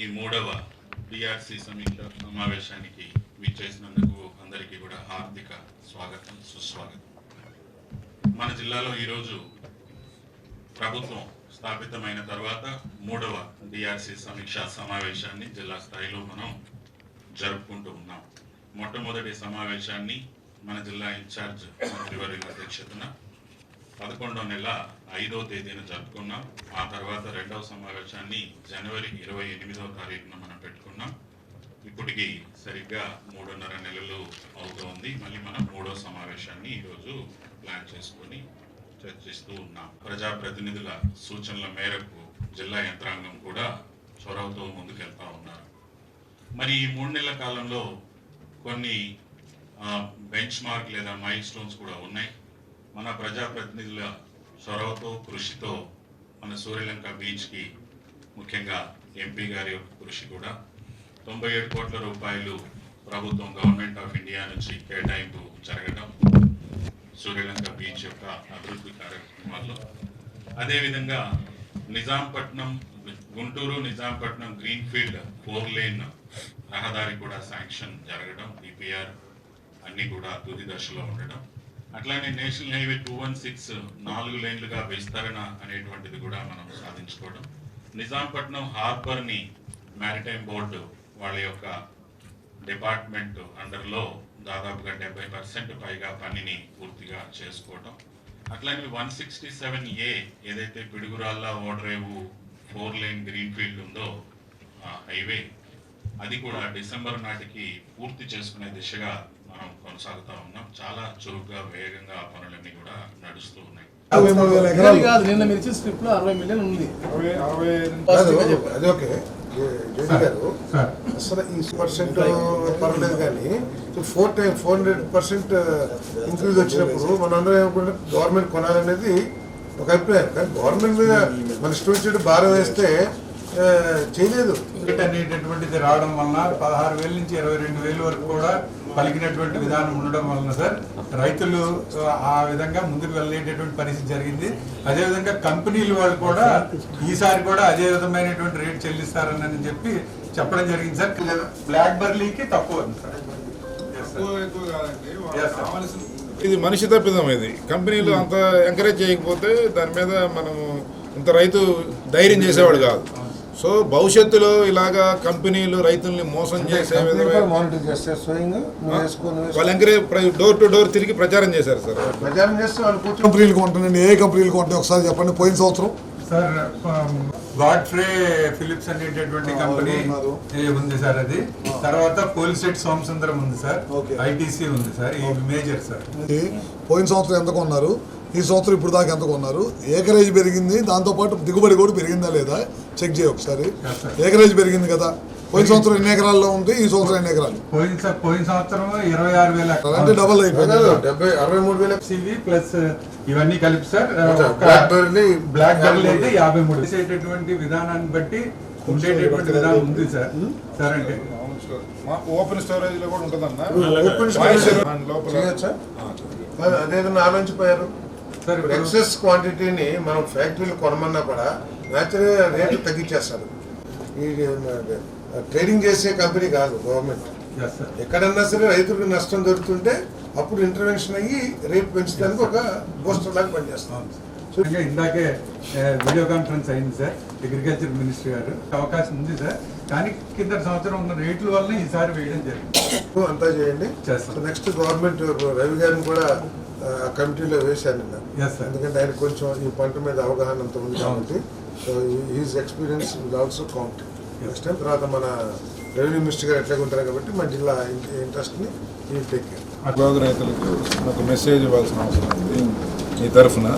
ఈ మూడవ డిఆర్సి సమీక్ష సమావేశానికి విచ్చేసినందుకు అందరికీ కూడా హార్దిక స్వాగతం సుస్వాగతం. మన జిల్లాలో ఈరోజు ప్రభుత్వం స్థాపితమైన తర్వాత మూడవ డిఆర్సి సమీక్ష సమావేశాన్ని జిల్లా స్థాయిలో మనం జరుపుకుంటూ ఉన్నాం. మొట్టమొదటి సమావేశాన్ని మన జిల్లా ఇన్ఛార్జ్ మంత్రివర్యుల అధ్యక్షతన పదకొండవ నెల ఐదవ తేదీన జరుపుకున్నాం. ఆ తర్వాత రెండవ సమావేశాన్ని జనవరి ఇరవై ఎనిమిదవ తారీఖున మనం పెట్టుకున్నాం. ఇప్పటికి సరిగ్గా మూడున్నర నెలలు అవుతోంది. మళ్ళీ మనం మూడో సమావేశాన్ని ఈరోజు ప్లాన్ చేసుకొని చర్చిస్తూ ఉన్నాం. ప్రజాప్రతినిధుల సూచనల మేరకు జిల్లా యంత్రాంగం కూడా చొరవతో ముందుకెళ్తా ఉన్నారు. మరి ఈ మూడు నెలల కాలంలో కొన్ని బెంచ్ మార్క్ లేదా మైల్ స్టోన్స్ కూడా ఉన్నాయి. మన ప్రజాప్రతినిధుల చొరవతో కృషితో మన సూర్యలంక బీచ్కి ముఖ్యంగా ఎంపీ గారి యొక్క కృషి కూడా తొంభై ఏడు కోట్ల రూపాయలు ప్రభుత్వం గవర్నమెంట్ ఆఫ్ ఇండియా నుంచి కేటాయింపు జరగడం సూర్యలంక బీచ్ యొక్క అభివృద్ధి కార్యక్రమాల్లో. అదేవిధంగా Nizampatnam Guntur Nizampatnam greenfield four lane రహదారి కూడా శాంక్షన్ జరగడం డిపిఆర్ అన్నీ కూడా తుది దశలో ఉండడం అట్లానే national highway two one six నాలుగు లైన్లుగా విస్తరణ అనేటువంటిది కూడా మనం సాధించుకోవడం. నిజాంపట్నం హార్బర్ని మ్యారిటైమ్ బోర్డు వాళ్ళ యొక్క డిపార్ట్మెంట్ అండర్లో దాదాపుగా డెబ్బై పర్సెంట్ పైగా పనిని పూర్తిగా చేసుకోవటం. అట్లానే వన్ సిక్స్టీ సెవెన్ ఏ ఏదైతే పిడుగురాళ్ళ ఓడరేవు ఫోర్ లైన్ గ్రీన్ ఫీల్డ్ ఉందో హైవే అది కూడా డిసెంబర్ నాటికి పూర్తి చేసుకునే దిశగా మనం కొనసాగుతా ఉన్నాం. చాలా చురుగ్గా వేగంగా ఆ పనులన్నీ కూడా నడుస్తూ ఉన్నాయి. కాదు నిన్న మీరు ఇచ్చిన స్క్రిప్ట్లో అరవై మిలియన్ ఉంది. అది ఓకే. గారు అసలు ఈ పర్సెంట్ పర్లేదు కానీ four time four hundred percent increase వచ్చినప్పుడు మనందరం ఏమనుకుంటే గవర్నమెంట్ కొనాలనేది ఒక అభిప్రాయం. కానీ గవర్నమెంట్ మీద మన స్టూడెంట్ భారం వేస్తే చేయలేదు. టికెట్ అనేటటువంటిది రావడం వలన పదహారు వేల నుంచి ఇరవై రెండు వేల వరకు కూడా పలికినటువంటి విధానం ఉండడం వలన సార్ రైతులు ఆ, విధంగా ముందుకు వెళ్ళేటటువంటి పరిస్థితి జరిగింది. అదేవిధంగా కంపెనీలు వాళ్ళు కూడా ఈసారి కూడా అదే విధమైనటువంటి రేట్ చెల్లిస్తారని చెప్పి చెప్పడం జరిగింది సార్. బ్లాక్ బర్లీకి తక్కువ సార్. ఇది మనిషి తప్పిదం ఇది. కంపెనీలు అంత ఎంకరేజ్ చేయకపోతే దాని మీద మనం ఇంత రైతు ధైర్యం చేసేవాడు కాదు. సో భవిష్యత్తులో ఇలాగా కంపెనీలు రైతుల్ని మోసం చేసే వాళ్ళు ఎంకరేజ్ డోర్ టు డోర్ తిరిగి ప్రచారం చేశారు సార్. ప్రచారం చేస్తే కంపెనీలు కొంటానండి ఏ కంపెనీలు కొంటాయి ఒకసారి చెప్పండి పోయిన సంవత్సరం. సార్ గాడ్ఫ్రే ఫిలిప్స్ అనేటటువంటి కంపెనీ ఉంది సార్ అది. తర్వాత పోలిసెట్ సోమసుందరం ఉంది సార్. ఐటీసీ ఉంది సార్. ఈ మేజర్ సార్. ఇది పోయిన సంవత్సరం ఎంత కొన్నారు? ఈ సంవత్సరం ఇప్పుడు దాకా ఎంత కొన్నారు? ఏకరేజ్ పెరిగింది దాంతోపాటు దిగుబడి కూడా పెరిగిందా లేదా? చెక్ చేయి ఒకసారి. ఏకరేజ్ పెరిగింది కదా. పోయిన సంవత్సరం ఎన్ని ఎకరాల్లో ఉంటే ఈ సంవత్సరం ఎన్ని ఎకరాలు? పోయిన సంవత్సరం ఇరవై ఆరు వేల అంటే డబల్ అయిపోయింది డెబ్బై అరవై మూడు వేల సివి ప్లస్ ఇవన్నీ కలిపి sir black berry black berry అయితే యాభై మూడు చేసేటటువంటి విధానాన్ని బట్టి ఉండేటటువంటి విధానం ఉంది సార్. సార్ అంటే ఓపెన్ స్టోరేజ్లో కూడా ఉంటుందన్న. లోపల అదేదన్నా ఆలోచించిపోయారు? సార్ ఇప్పుడు ఎక్సెస్ క్వాంటిటీని మనం ఫ్యాక్టరీలు కొనమన్నా కూడా న్యాచురల్గా రేట్లు తగ్గించేస్తారు. ఈ ట్రేడింగ్ చేసే కంపెనీ కాదు గవర్నమెంట్. ఎక్కడన్నా సరే రైతులకు నష్టం జరుగుతుంటే అప్పుడు ఇంటర్వెన్షన్ అయ్యి రేట్ పెంచడానికి ఒక బూస్టర్ లాగా పనిచేస్తాం ఇంకా ఇందాకే వీడియో కాన్ఫరెన్స్ అయింది సార్ అగ్రికల్చర్ మినిస్టర్ గారు. అవకాశం ఉంది సార్ కానీ కింద సంవత్సరం ఉన్న రేట్ల వల్ల ఈసారి వేయడం జరిగింది. అంతా చేయండి. నెక్స్ట్ గవర్నమెంట్ రవి గారిని కూడా కమిటీలో వేశాను. ఎందుకంటే ఆయన కొంచెం ఈ పంట మీద అవగాహన అంత ఉంది కాబట్టి. So he's experience will also count next time తర్వాత మన రెవెన్యూ మినిస్టర్ గారు ఎట్లా ఉంటారు కాబట్టి మన జిల్లా ఇంట్రెస్ట్ని ఈ టేక్ కేర్ రైతులకు ఒక మెసేజ్ ఇవ్వాల్సిన అవసరం ఉంది ఈ తరఫున.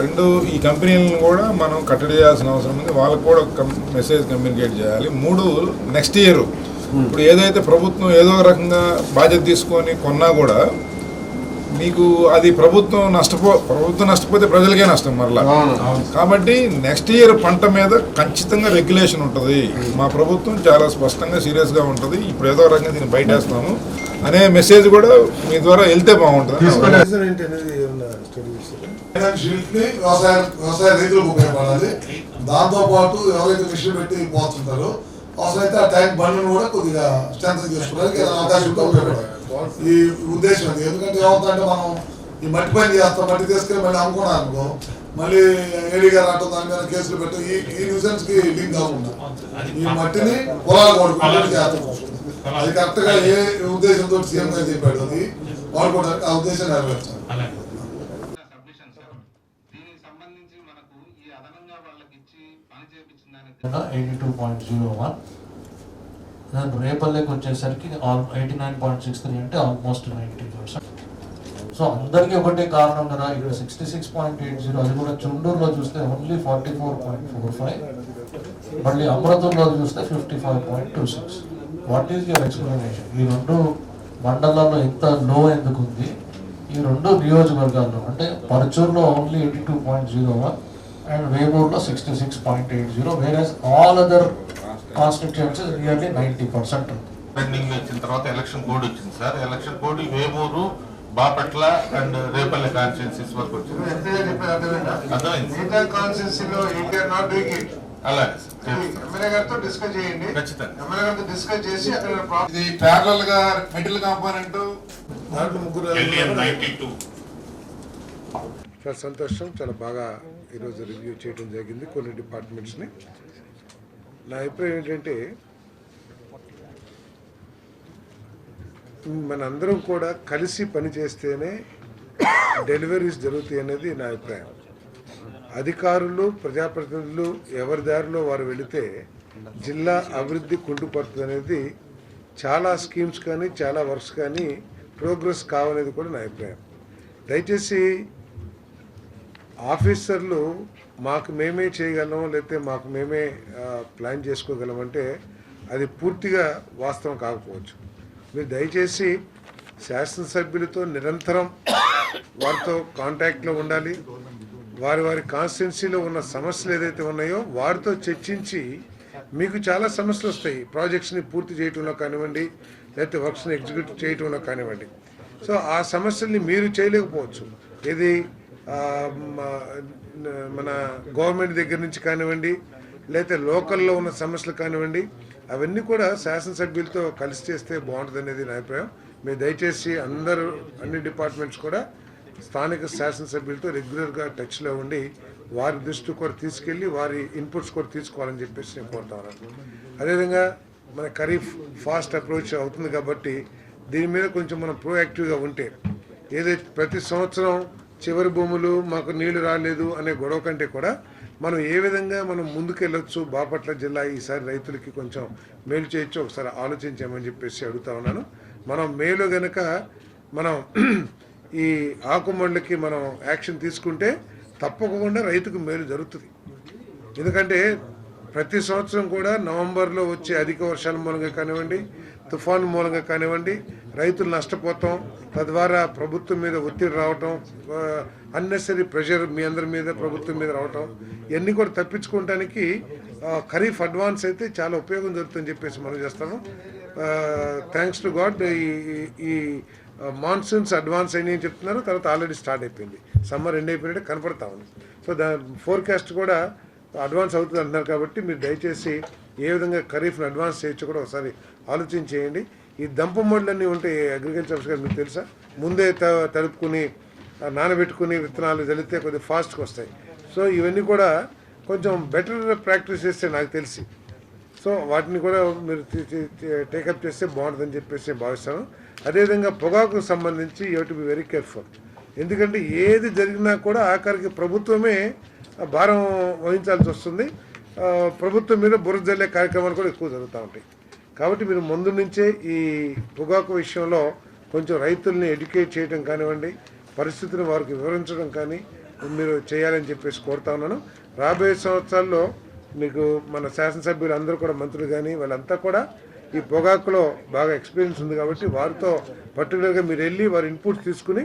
రెండు ఈ కంపెనీలను కూడా మనం కట్టడి చేయాల్సిన అవసరం ఉంది. వాళ్ళకు కూడా ఒక మెసేజ్ కమ్యూనికేట్ చేయాలి. మూడు నెక్స్ట్ ఇయర్ ఇప్పుడు ఏదైతే ప్రభుత్వం ఏదో రకంగా బాధ్యత తీసుకొని కొన్నా కూడా మీకు అది ప్రభుత్వం నష్టపో ప్రభుత్వం నష్టపోతే ప్రజలకే నష్టం మరలా. కాబట్టి నెక్స్ట్ ఇయర్ పంట మీద ఖచ్చితంగా రెగ్యులేషన్ ఉంటుంది. మా ప్రభుత్వం చాలా స్పష్టంగా సీరియస్గా ఉంటుంది. ఇప్పుడు ఏదో రకంగా దీన్ని బయటేస్తున్నాము అనే మెసేజ్ కూడా మీ ద్వారా వెళ్తే బాగుంటుంది. వ్యవసాయ వ్యవసాయ రైతులకు ఉపయోగపడాలి. దాంతో పాటు ఎవరైతే మిషన్ పెట్టి పోతుంటారో అవసరమైతే ఆ ట్యాంక్ బండ్లను కూడా కొద్దిగా స్ట్రెంత్ చేసుకోవడానికి అవకాశం ఉపయోగపడాలి. ఈ ఉద్దేశం అది. ఎందుకంటే ఏమవుతుందంటే మనం ఈ మట్టి పని చేస్తాం మట్టి తీసుకెళ్ళి మళ్ళీ అమ్ముకున్నాం అనుకో మళ్ళీ ఏడీ గారు రావటం దాని మీద కేసులు పెట్టడం ఈ ఈ న్యూసెన్స్కి లింక్ కాకుండా ఈ మట్టిని పొలాలు కొడుకుంటే చేస్తాం అది కరెక్ట్గా ఏ ఉద్దేశంతో సీఎం గారు చెప్పాడు అది వాడుకోవడానికి ఆ ఉద్దేశం నెరవేర్చాలి. సబ్మిషన్ సార్ దీనికి సంబంధించి మనకు ఈ అదనంగా వాళ్ళకి ఇచ్చి పని చేపించిన దానికి eighty two point zero one. దాని రేపల్లెకి వచ్చేసరికి all eighty nine point six three అంటే ఆల్మోస్ట్ నైంటీ పర్సెంట్ సో అందరికీ ఒకటే కారణం కదా ఇక్కడ sixty six point eight zero అది కూడా చుండూరులో చూస్తే only forty four point four five మళ్ళీ అమృతంలో చూస్తే fifty five point two six what is your explanation ఈ రెండు మండలాల్లో ఇంత లో ఎందుకు ఉంది? ఈ రెండు నియోజకవర్గాల్లో అంటే పరచూరులో only eighty two point zero one and వేమూరులో sixty six point eight zero వేరే all other constituencies nearly ninety percent pending వచ్చిన తర్వాత ఎలక్షన్ కోడ్ వచ్చింది sir. Election code Vemuru Bapatla and Repalle constituencies వరకు వచ్చింది. అర్థమైంది? మిగతా కాన్స్టిట్యూన్సీలో ఇండియా నాట్ డూయింగ్ ఇట్ అలాగే సార్. చేస్తాం. ఎమ్మెల్యే గారితో డిస్కస్ చేయండి. ఖచ్చితంగా. ఎమ్మెల్యే గారితో డిస్కస్ చేసి అక్కడ ప్రాబ్లం ఇది ప్యారల్గా మెటల్ కాంపోనెంట్ దాంట్లో ముగ్గురు టూ చాలా సంతోషం. చాలా బాగా ఈరోజు రివ్యూ చేయడం జరిగింది. కొన్ని డిపార్ట్మెంట్స్ని నా అభిప్రాయం ఏంటంటే మనందరం కూడా కలిసి పనిచేస్తేనే డెలివరీస్ జరుగుతాయి అనేది నా అభిప్రాయం. అధికారులు ప్రజాప్రతినిధులు ఎవరి దారిలో వారు వెళితే జిల్లా అభివృద్ధి కుంటుపడుతుంది అనేది చాలా స్కీమ్స్ కానీ చాలా వర్క్స్ కానీ ప్రోగ్రెస్ కావనేది కూడా నా అభిప్రాయం. దయచేసి ఆఫీసర్లు మాకు మేమే చేయగలం లేకపోతే మాకు మేమే ప్లాన్ చేసుకోగలం అంటే అది పూర్తిగా వాస్తవం కాకపోవచ్చు. మీరు దయచేసి శాసనసభ్యులతో నిరంతరం వారితో కాంటాక్ట్లో ఉండాలి. వారి వారి కాన్స్టిట్యున్సీలో ఉన్న సమస్యలు ఏదైతే ఉన్నాయో వారితో చర్చించి మీకు చాలా సమస్యలు వస్తాయి. ప్రాజెక్ట్స్ని పూర్తి చేయటంలో కానివ్వండి లేకపోతే వర్క్స్ని ఎగ్జిక్యూట్ చేయటంలో కానివ్వండి. సో ఆ సమస్యల్ని మీరు చేయలేకపోవచ్చు. ఇది మన గవర్నమెంట్ దగ్గర నుంచి కానివ్వండి లేకపోతే లోకల్లో ఉన్న సమస్యలు కానివ్వండి అవన్నీ కూడా శాసనసభ్యులతో కలిసి చేస్తే బాగుంటుంది అనేది నా అభిప్రాయం. మీరు దయచేసి అందరూ అన్ని డిపార్ట్మెంట్స్ కూడా స్థానిక శాసనసభ్యులతో రెగ్యులర్గా టచ్లో ఉండి వారి దృష్టి కూడా తీసుకెళ్ళి వారి ఇన్పుట్స్ కూడా తీసుకోవాలని చెప్పేసి నేను కోరుతాను అదేవిధంగా మన ఖరీఫ్ ఫాస్ట్ అప్రోచ్ అవుతుంది కాబట్టి దీని మీద కొంచెం మనం ప్రోయాక్టివ్గా ఉంటే ఏదైతే ప్రతి సంవత్సరం చివరి భూములు మాకు నీళ్ళు రాలేదు అనే గొడవ కంటే కూడా మనం ఏ విధంగా మనం ముందుకెళ్ళొచ్చు బాపట్ల జిల్లా ఈసారి రైతులకి కొంచెం మేలు చేయొచ్చు ఒకసారి ఆలోచించామని చెప్పేసి అడుగుతా ఉన్నాను. మనం మేలు గనక మనం ఈ ఆకుమండలకి మనం యాక్షన్ తీసుకుంటే తప్పకుండా రైతుకు మేలు జరుగుతుంది. ఎందుకంటే ప్రతి సంవత్సరం కూడా నవంబర్లో వచ్చే అధిక వర్షాల మూలంగా కానివ్వండి తుఫాను మూలంగా కానివ్వండి రైతులు నష్టపోతాం తద్వారా ప్రభుత్వం మీద ఒత్తిడి రావటం అన్నెసరీ ప్రెషర్ మీ అందరి మీద ప్రభుత్వం మీద రావటం ఇవన్నీ కూడా తప్పించుకోవడానికి ఖరీఫ్ అడ్వాన్స్ అయితే చాలా ఉపయోగం జరుగుతుందని చెప్పేసి మనం చేస్తాము. థ్యాంక్స్ టు గాడ్ ఈ ఈ- ఈ మాన్సూన్స్ అడ్వాన్స్ అయినాయి అని చెప్తున్నారు. తర్వాత ఆల్రెడీ స్టార్ట్ అయిపోయింది. సమ్మర్ ఎండ్ అయిపోయినట్టు కనపడతా ఉంది. సో దా ఫోర్కాస్ట్ కూడా అడ్వాన్స్ అవుతుంది అంటున్నారు కాబట్టి మీరు దయచేసి ఏ విధంగా ఖరీఫ్ని అడ్వాన్స్ చేయొచ్చు కూడా ఒకసారి ఆలోచన చేయండి. ఈ దంపు మోడ్లన్నీ ఉంటాయి అగ్రికల్చర్ గారు మీకు తెలుసా? ముందే త- నానబెట్టుకుని విత్తనాలు చల్లితే కొద్దిగా ఫాస్ట్గా వస్తాయి. సో ఇవన్నీ కూడా కొంచెం బెటర్ ప్రాక్టీస్ చేస్తే నాకు తెలిసి. సో వాటిని కూడా మీరు టేకప్ చేస్తే బాగుంటుందని చెప్పేసి భావిస్తాను. అదేవిధంగా పొగాకు సంబంధించి you to be very careful ఎందుకంటే ఏది జరిగినా కూడా ఆఖరికి ప్రభుత్వమే భారం వహించాల్సి వస్తుంది. ప్రభుత్వం మీద బురద జల్లే కార్యక్రమాలు కూడా ఎక్కువ జరుగుతూ ఉంటాయి. కాబట్టి మీరు ముందు నుంచే ఈ పొగాకు విషయంలో కొంచెం రైతుల్ని ఎడ్యుకేట్ చేయడం కానివ్వండి పరిస్థితిని వారికి వివరించడం కానీ మీరు చేయాలని చెప్పేసి కోరుతా ఉన్నాను. రాబోయే సంవత్సరాల్లో మీకు మన శాసనసభ్యులు అందరూ కూడా మంత్రులు కానీ వాళ్ళంతా కూడా ఈ పొగాకులో బాగా ఎక్స్పీరియన్స్ ఉంది కాబట్టి వారితో పర్టికులర్గా మీరు వెళ్ళి వారి ఇన్పుట్స్ తీసుకుని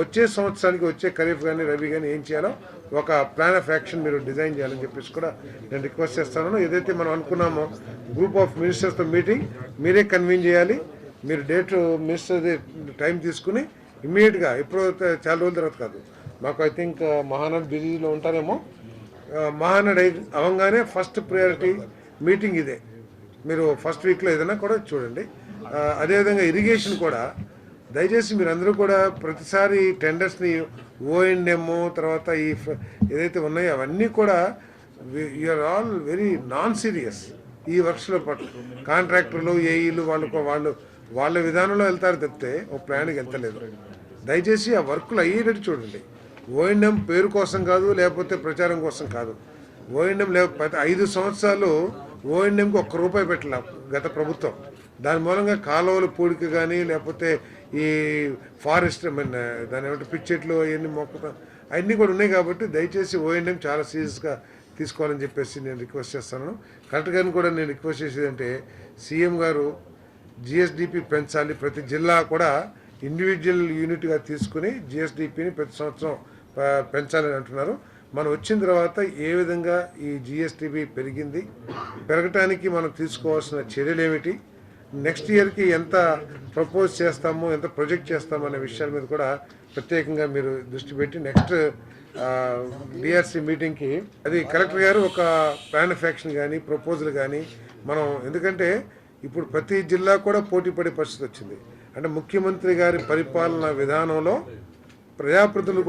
వచ్చే సంవత్సరానికి వచ్చే ఖరీఫ్ కానీ రవి కానీ ఏం చేయాలో ఒక ప్లాన్ ఆఫ్ యాక్షన్ మీరు డిజైన్ చేయాలని చెప్పేసి కూడా నేను రిక్వెస్ట్ చేస్తాను ఏదైతే మనం అనుకున్నామో గ్రూప్ ఆఫ్ మినిస్టర్స్తో మీటింగ్ మీరే కన్వీన్ చేయాలి. మీరు డేట్ మినిస్టర్ టైం తీసుకుని ఇమ్మీడియట్గా ఎప్పుడో చాలా రోజుల తర్వాత కాదు మాకు ఐ థింక్ మహానాడు బిజీలో ఉంటారేమో మహానాడు అవగానే అవంగానే ఫస్ట్ ప్రయారిటీ మీటింగ్ ఇదే. మీరు ఫస్ట్ వీక్లో ఏదైనా కూడా చూడండి. అదేవిధంగా ఇరిగేషన్ కూడా దయచేసి మీరందరూ కూడా ప్రతిసారి టెండర్స్ని ఓఎండ్ఎం తర్వాత ఈ ఫ- ఏదైతే ఉన్నాయో అవన్నీ కూడా you are all very non serious ఈ వర్క్స్లో పట్ల కాంట్రాక్టర్లు ఏఈలు వాళ్ళు వాళ్ళు వాళ్ళ విధానంలో వెళ్తారు తప్పితే ఒక ప్లాన్కి వెళ్తలేదు. దయచేసి ఆ వర్కులు అయ్యేటట్టు చూడండి. ఓఎండ్ఎం పేరు కోసం కాదు లేకపోతే ప్రచారం కోసం కాదు. ఓఎండ్ఎం లేకపోతే ఐదు సంవత్సరాలు ఓఎండ్ఎంకి ఒక్క రూపాయి పెట్టలే గత ప్రభుత్వం. దాని మూలంగా కాలువలు పూడిక కానీ లేకపోతే ఈ ఫారెస్ట్ దాని ఏమంటే పిచ్చెట్లు అవన్నీ మొక్కుతాం అవన్నీ కూడా ఉన్నాయి కాబట్టి దయచేసి ఓఎన్ఎం చాలా సీరియస్గా తీసుకోవాలని చెప్పేసి నేను రిక్వెస్ట్ చేస్తాను. కలెక్టర్ గారిని కూడా నేను రిక్వెస్ట్ చేసేది అంటే సీఎం గారు జిఎస్డిపి పెంచాలి. ప్రతి జిల్లా కూడా ఇండివిజువల్ యూనిట్గా తీసుకుని జిఎస్డిపిని ప్రతి సంవత్సరం పెంచాలని అంటున్నారు. మనం వచ్చిన తర్వాత ఏ విధంగా ఈ జిఎస్టిపి పెరిగింది పెరగటానికి మనం తీసుకోవాల్సిన చర్యలు ఏమిటి నెక్స్ట్ ఇయర్కి ఎంత ప్రపోజ్ చేస్తాము ఎంత ప్రొజెక్ట్ చేస్తాము అనే విషయాల మీద కూడా ప్రత్యేకంగా మీరు దృష్టి పెట్టి నెక్స్ట్ డిఆర్సి మీటింగ్కి అది కలెక్టర్ గారు ఒక ప్లాన్ ఆఫ్ యాక్షన్ కానీ ప్రపోజల్ కానీ మనం ఎందుకంటే ఇప్పుడు ప్రతి జిల్లా కూడా పోటీ పడే పరిస్థితి వచ్చింది. అంటే ముఖ్యమంత్రి గారి పరిపాలన విధానంలో ప్రజాప్రతినిధులు